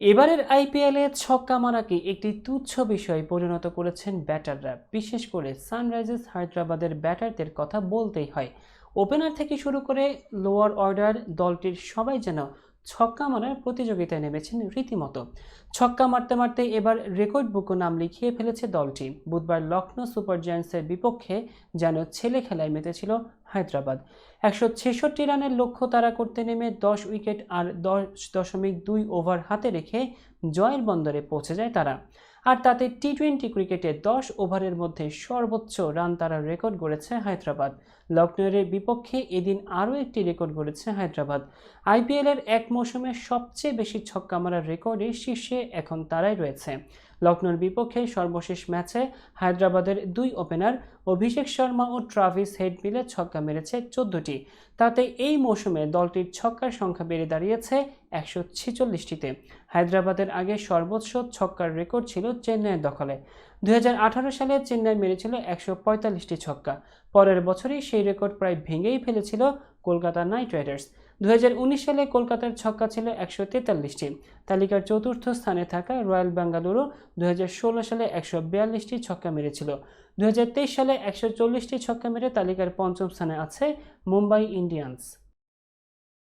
এবারের আইপিএলে ছক্কা মারাকে একটি তুচ্ছ বিষয়ে পরিণত করেছেন ব্যাটাররা। বিশেষ করে সানরাইজার্স হায়দ্রাবাদের ব্যাটারদের কথা বলতেই হয়। ওপেনার থেকে শুরু করে লোয়ার অর্ডার দলটির সবাই যেন ছক্কা মারার প্রতিযোগিতায় নেমেছেন রীতিমতো। ছক্কা মারতে মারতে এবার রেকর্ড বুকও নাম লিখিয়ে ফেলেছে দলটি। বুধবার লখনৌ সুপার জায়ান্টসের বিপক্ষে যেন ছেলে খেলায় মেতেছিল হায়দ্রাবাদ। একশো ছেষট্টি রানের লক্ষ্য তারা করতে নেমে দশ উইকেট আর দশ দশমিক দুই ওভার হাতে রেখে জয়ের বন্দরে পৌঁছে যায় তারা। আর তাতে টি টোয়েন্টি ক্রিকেটে দশ ওভারের মধ্যে সর্বোচ্চ রান তারা রেকর্ড গড়েছে হায়দ্রাবাদ। লখনৌয়ের বিপক্ষে এদিন আরও একটি রেকর্ড গড়েছে হায়দ্রাবাদ। আইপিএলের এক মৌসুমে সবচেয়ে বেশি ছক্কা মারার রেকর্ডে শীর্ষে এখন তারাই রয়েছে। লখনৌর বিপক্ষে সর্বশেষ ম্যাচে হায়দ্রাবাদের দুই ওপেনার অভিষেক শর্মা ও ট্রাভিস হেড মিলে ছক্কা মেরেছে চোদ্দটি। তাতে এই মৌসুমে দলটির ছক্কার সংখ্যা বেড়ে দাঁড়িয়েছে একশো ছেচল্লিশটিতে। হায়দ্রাবাদের আগে সর্বোচ্চ ছক্কার রেকর্ড ছিল চেন্নাইয়ের দখলে। দুই হাজার আঠারো সালে চেন্নাই মেরেছিল একশো পঁয়তাল্লিশটি ছক্কা। পরের বছরই সেই রেকর্ড প্রায় ভেঙেই ফেলেছিল কলকাতা নাইট রাইডার্স। দু হাজার উনিশ সালে কলকাতার ছক্কা ছিল একশো তেতাল্লিশটি। তালিকার চতুর্থ স্থানে থাকা রয়্যাল বেঙ্গালুরু দু সালে একশো বিয়াল্লিশটি ছক্কা মেরেছিল। দুই হাজার তেইশ সালে একশো চল্লিশটি ছক্কা মেরে তালিকার পঞ্চম স্থানে আছে মুম্বাই ইন্ডিয়ান্স।